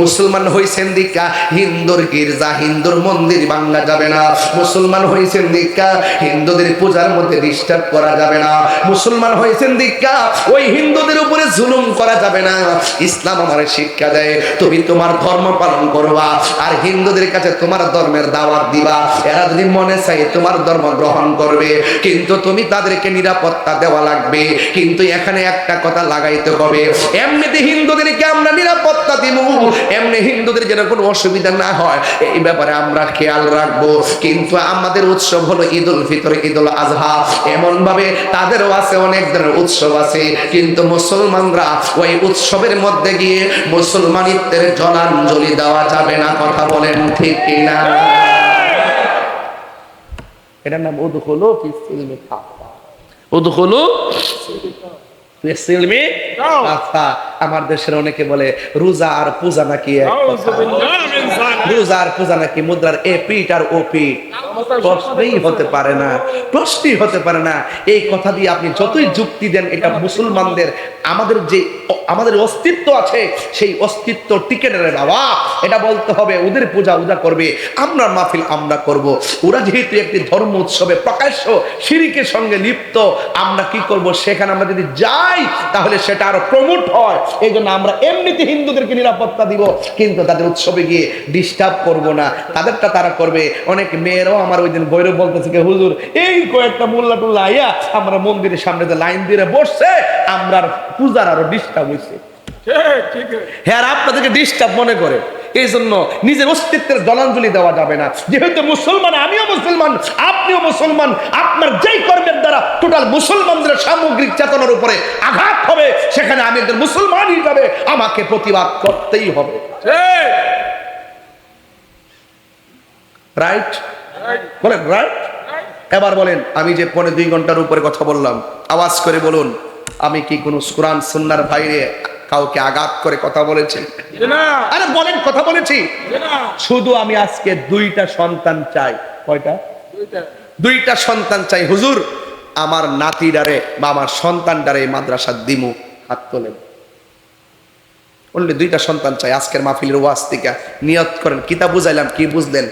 মুসলমান হইছেন দিকা হিন্দুর গির্জা, হিন্দুর মন্দির ভাঙ্গা যাবে না। মুসলমান হইছেন দিকা হিন্দুদের পূজার মধ্যে ডিস্টার্ব করা যাবে না। মুসলমান হয়েছেন দিকা ওই হিন্দুদের উপরে জুলুম করা যাবে না। ইসলাম আমার শিক্ষা দেয়, তুমি তোমার ধর্ম পালন করবা, আর হিন্দুদের কাছে তোমার ধর্মের দাওয়াত দিবা। এরা যদি মনে চাই তোমার ধর্ম গ্রহণ করবে, কিন্তু তুমি তাদেরকে নিরাপত্তা দেওয়া লাগবে, কিন্তু এখানে একটা কথা লাগাইতে হবে। এমনিতে হিন্দুদেরকে আমরা নিরাপত্তা দিব এমনি হিন্দুদের যেন কোনো অসুবিধা না হয়। এই ব্যাপারে আমরা খেয়াল রাখব। কিন্তু আমাদের উৎসব হলো ঈদ উল ফিতর ঈদ উল আজহা। এমন ভাবে তাদেরও আছে অনেক ধরনের উৎসব আছে। কিন্তু মুসলমানরা ওই উৎসবের মধ্যে গিয়ে মুসলমানিত্বের জলাঞ্জলি দেওয়া যাবে না কথা বলেন ঠিক কিনা? এটার নাম উদখুলু ফি সিলমি কাফা উদখুলু আমার দেশের অনেকে বলে রোজা আর পূজা নাকি এক কথা। নাকি মুদ্রার এ আর ও প্রশ্নই হতে পারে না, প্রশ্নই হতে পারে না। এই কথা দিয়ে আপনি যতই যুক্তি দেন, এটা মুসলমানদের, আমাদের যে আমাদের অস্তিত্ব আছে, সেই অস্তিত্ব টিকে নেবে বাবা। এটা বলতে হবে, ওদের পূজা ওরা করবে, আমরা মাহফিল আমরা করব। ওরা যেহেতু একটি ধর্ম উৎসবে প্রকাশ্য শিরিকের সঙ্গে লিপ্ত, আমরা কি করব? সেখানে আমরা যদি যাই, তাহলে সেটা আরও প্রমোট হয়। এই জন্য আমরা এমনিতে হিন্দুদেরকে নিরাপত্তা দিব, কিন্তু তাদের উৎসবে গিয়ে ডিস্টার্ব করব না। তাদেরটা তারা করবে। অনেক মেয়েরাও আমার ওই দিন বৈরব বলতেছে হুজুর এই কয়েকটা মোল্লা টুল্লা আইয়া আমরা মন্দিরের সামনে যে লাইন দিয়ে বসছে আমরা পূজার আরও ডিস্টার্ব হয়েছে হ্যাঁ আপনাদেরকে ডিস্টার্ব মনে করে। এই জন্য নিজের অস্তিত্বের জলাঞ্জলি দেওয়া যাবে না। যেহেতু মুসলমান আমিও মুসলমান আপনিও মুসলমান আপনার যেই কর্মের দ্বারা টোটাল মুসলমানদের সামগ্রিক চেতনার উপরে আঘাত হবে সেখানে আমি একজন মুসলমান হিসাবে আমাকে প্রতিবাদ করতেই হবে। রাইট বলেন রাইট এবার বলেন আমি যে পনে দুই ঘণ্টার উপরে কথা বললাম আওয়াজ করে বলুন আমি কি কোন কোরআন সুন্নার বাইরে কাউকে আঘাত করে কথা বলেছি? আরে বলেন কথা বলেছি। শুধু আমি আজকে দুইটা সন্তান চাই। কয়টা? দুইটা। সন্তান চাই। হুজুর আমার নাতি ডারে বা আমার সন্তানডারে এই মাদ্রাসার দিমু হাত তোলেন বললে দুইটা সন্তান চাই। আজকের মাহফিলের ওয়াজ থেকে নিয়ত করেন। কিতা বুঝাইলাম কি বুঝলেন?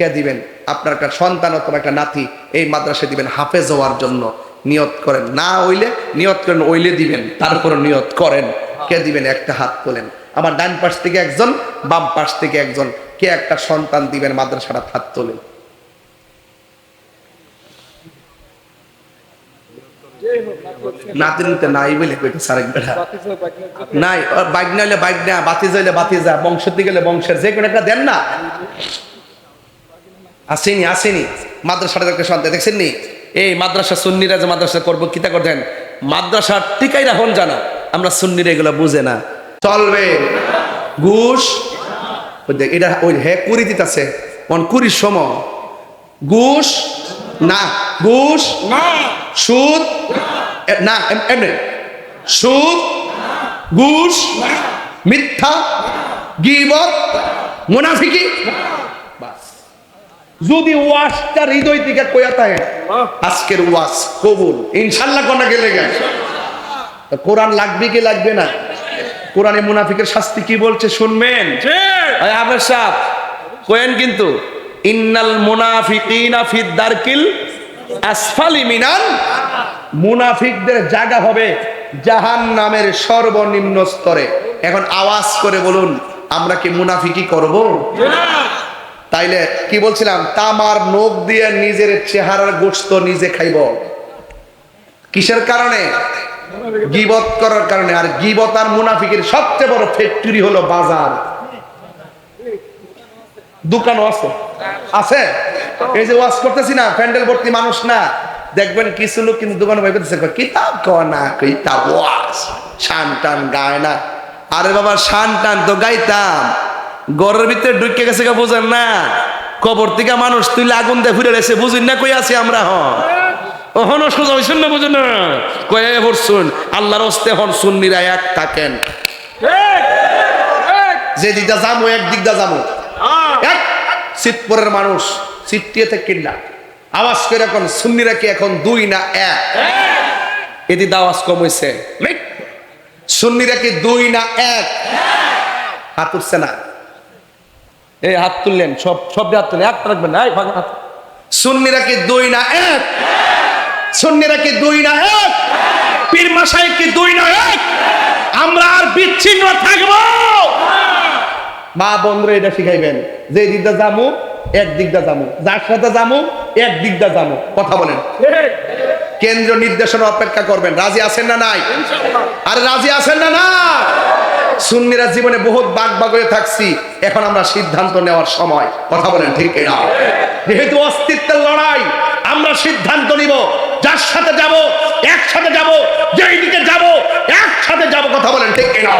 কে দিবেন? আপনার একটা সন্তান অথবা একটা নাতি এই মাদ্রাসা দিবেন, হাফেজ হওয়ার জন্য নিয়ত করেন। না হইলে নিয়ত করেন, ওইলে দিবেন তারপর নিয়ত করেন। কে দিবেন? একটা হাত তোলেন। আমার ডান পাশ থেকে একজন, বাম পাশ থেকে একজন, কে একটা সন্তান দিবেন মাদ্রাসাটা হাত তোলেন? নাই বাইক না বাইক না বাতি যাইলে বাতি যা বংশের দিকে বংশের, যে কোনো একটা দেন না। আসেনি আসেনি। মাদ্রাসাটা একটা সন্তান দেখছেন নি এই মাদ্রাসা সুন্নিরা যে মাদ্রাসা করব কিতা করতেন মাদ্রাসার টিকাই রাখুন জানা। আমরা সুন্নিরা এগুলো বুঝে না। চলবে। ঘুষ এটা ওই হে কুড়ি দিতেছে। কোন কুড়ির সময় ঘুষ না ঘুষ না। সুদ না এম- এমনি। সুদ ঘুষ মিথ্যা গিবত মুনাফিকি। যদি ওয়াজটা হৃদয় থেকে কয়া থাকে আজকের ওয়াজ কবুল ইনশাল্লাহ কোনা গেলে গেল। কোরআন লাগবে কি লাগবে না? কোরআনে মুনাফিকের শাস্তি কি বলছে শুনবেন? এই হাফেজ কোয়েন কিন্তু ইন্নাল মুনাফিকিনা ফিদ দারকিল আসফালি মিনাল মুনাফিকদের জায়গা হবে জাহান নামের সর্বনিম্ন স্তরে। এখন আওয়াজ করে বলুন আমরা কি মুনাফিকি করব? তাইলে কি বলছিলাম? তামার নখ দিয়ে নিজের চেহারার গোস্ত নিজে খাইব। কিসের কারণে? গিবত করার কারণে। আর গিবত আর মুনাফিকের সবচেয়ে বড় ফ্যাক্টরি হলো বাজার। দোকানও আছে। আছে? এই যে ওয়াজ করতেছি না, প্যান্ডেল ভর্তি মানুষ না। দেখবেন কিছু লোক কিন্তু দোকানে ভাই করতেছে কিতাব কয় না কিতাব ওয়াজ শান টান গায় না। আরে বাবা, শান টান তো গাইতাম। ঘরের ভিতরে ঢুকে গেছে কে বুঝেন না? কবর থেকে মানুষ তুই আগুন দিয়ে ফিরে এসে বুঝিন না কই আছি আমরা হন? ওহনো সোজা হইছেন না বুঝুন না? কয়ে হরছুন আল্লাহর হস্তে হন সুন্নিরা এক থাকেন। যে দিকটা যাব এক দিকটা যাব। এক শীতপুরের মানুষ চিট্টিয়ে থেকে না আওয়াজ করে এখন সুন্নিরা কি এখন দুই না এক? এদিকে আওয়াজ কম হয়েছে সুন্নিরা কি দুই না এক? হাত উঠছে না। এই হাত তুললেন সব সব হাত তুললেন একটা রাখবেন না এই ভাঙা হাত। সুন্নিরা কি দুই না এক? সুন্নিরা কি দুই না এক? পীর মাসাই কি দুই না এক? আমরা আর বিচ্ছিন্ন থাকব। মা বন্ধুরা এটা শিখাইবেন যে দিকটা জামু এক দিকটা জামু যার সাথে জামু এক দিকটা জামু কথা বলেন। কেন্দ্র নির্দেশনা অপেক্ষা করবেন রাজি আছেন না নাই? আর রাজি আছেন না না সুন্নিরা জীবনে বহুত বাগ বাগ হয়ে থাকছি। এখন আমরা সিদ্ধান্ত নেওয়ার সময়। কথা বলেন ঠিক না যেহেতু অস্তিত্বের লড়াই, আমরা সিদ্ধান্ত নিব। যার সাথে যাব, একসাথে যাব, যেই দিকে যাব, একসাথে যাব। কথা বলেন ঠিক না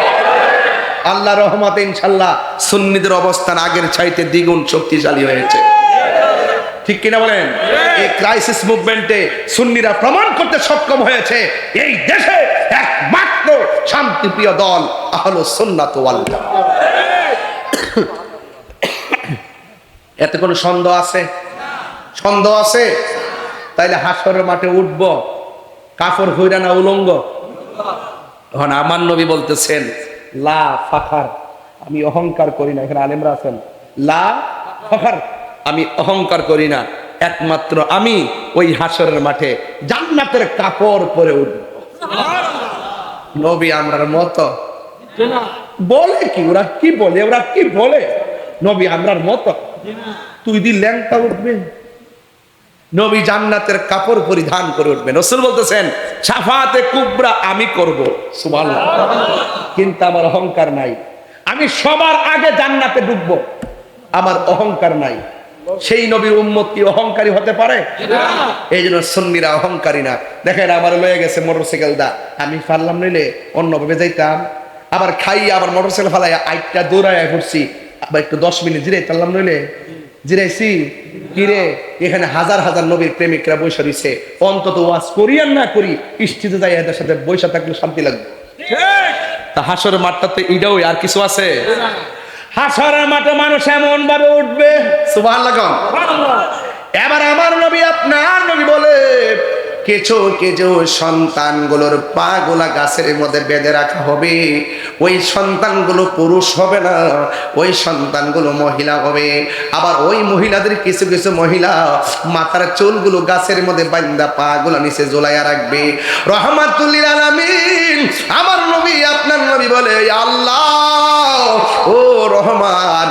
আল্লাহ রহমত ইনশাল্লাহ সুন্নিদের অবস্থান আগের চাইতে দ্বিগুণ শক্তিশালী হয়েছে। ঠিক কিনা বলেন? এই ক্রাইসিস মুভমেন্টে সুন্নিরা প্রমাণ করতে সক্ষম হয়েছে। এই দেশে শান্তিপ্রিয় দল, আহলো সুন্নাত ওয়াল এতে কোনো সন্দেহ আছে? সন্দেহ আছে? তাইলে হাসরের মাঠে উঠব কাপড় হইরা না উলঙ্গ? এখন আমার নবী বলতেছেন, লা ফাখার, আমি অহংকার করি না। এখানে আলেমরা আছেন, লা ফাখার, আমি অহংকার করি না। একমাত্র আমি ওই হাসরের মাঠে জান্নাতের কাপড় পরে উঠব। নবী আমরার মতো। বলে কি? ওরা কি বলে? ওরা কি বলে? নবী আমরার মতো। তুই দি ল্যাংটা উঠবে। নবী জান্নাতের কাপড় পরিধান করে উঠবেন। রসুল বলতেছেন সাফাতে কুবরা আমি করব। সুবহানাল্লাহ। কিন্তু আমার অহংকার নাই। আমি সবার আগে জান্নাতে ঢুকবো। আমার অহংকার নাই। সেই নবীর উম্মত কি অহংকারী হতে পারে? এই জন্য সন্নিরা অহংকারী না। দেখেন আমার লয়ে গেছে মোটরসাইকেল দা। আমি পারলাম নইলে অন্যভাবে যাইতাম। আবার খাই আবার মোটরসাইকেল ফালাই আইটটা দৌড়ায় পড়ছি আবার একটু দশ মিনিট জিরাই পারলাম নইলে? জিরাইছি? কিরে এখানে হাজার হাজার নবীর প্রেমিকরা বৈশা দিছে। অন্তত ওয়াজ করি আর না করি ইষ্টিতে যাই এদের সাথে বৈশা থাকলে শান্তি লাগবে। তা হাসর মাঠটাতে এটাও আর কিছু আছে? হাসরের মাঠে মানুষ এমন ভাবে উঠবে সুবহানাল্লাহ। এবার আমার নবী আপনার নবী বলে কিছু কিছু সন্তানগুলোর পা গোলা গাছের মধ্যে বেঁধে রাখা হবে। ওই সন্তানগুলো পুরুষ হবে না, ওই সন্তানগুলো মহিলা হবে। আবার ওই মহিলাদের কিছু কিছু মহিলা মাথার চুলগুলো গাছের মধ্যে বান্দা পা গুলা নিচে জোলাইয়া রাখবে। রহমাতুল্লিল আলামিন, আমার নবী, আপনার নবী বলে আল্লাহ, ও রহমান,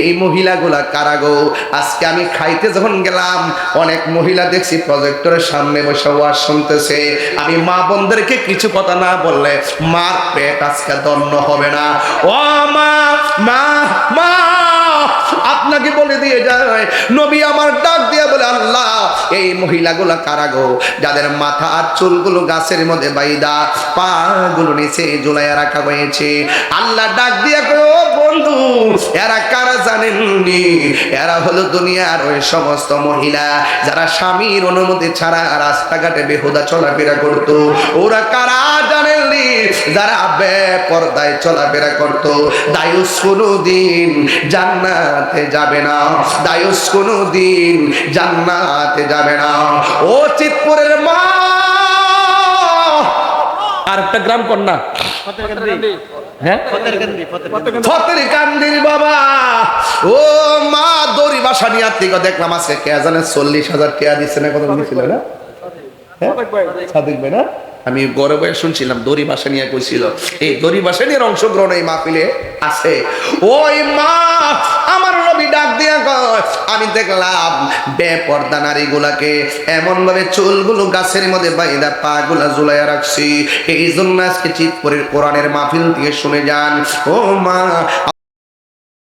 এই মহিলাগুলা কারা গো? আজকে আমি খাইতে যখন গেলাম, অনেক মহিলা দেখছি প্রজেক্টরের সামনে বসে ওয়াজ শুনতেছে। আমি মা বোনদেরকে কিছু কথা না বললে মার পেট আজকে দন্য হবে না। ও মা মা মা। আপনাকে বলে দিয়ে যায়, নবী আমার ডাক দিয়ে বলে, আল্লাহ, এই মহিলাগুলো কারা গো? যাদের মাথা আর চুলগুলো গাছের মধ্যে বাইদা পা গুলো নিচে জুলাইয়া রাখা হয়েছে। আল্লাহ ডাক দিয়ে কো বন্ধু, এরা কারা জানেননি? এরা হলো দুনিয়ার ওই সমস্ত মহিলা, যারা স্বামীর অনুমতি ছাড়া রাস্তাঘাটে বেহুদা চলাফেরা করত। ওরা কারা যারা বেপর্দায় চলাফেরা করত, দায়ুস কোনো দিন জান্নাতে যাবে না, দায়ুস কোনো দিন জান্নাতে যাবে না। ও চিতপুরের মা! আর একটা গ্রাম কন্যা বাবা। ও মা দেখলাম আজকে কে জানে চল্লিশ হাজার কেয়া দিচ্ছে না হ্যাঁ? ভাই না? আমি গড়ে বয়ে শুনছিলাম, দড়ি বাসা নিয়ে কইছিল, এই দড়ি বাসা নিয়ে অংশগ্রহণ এই মাহফিলে আছে। ওই মা, আমার নবী ডাক দিয়া কয়, আমি দেখলাম বেপর্দা নারীগুলাকে এমন ভাবে চুলগুলো গাছের মধ্যে বাইদা পা গুলা ঝুলাইয়া রাখছি। এই জন্য আজকে চিৎপুরের কোরআনের মাহফিল থেকে শুনে যান। ও মা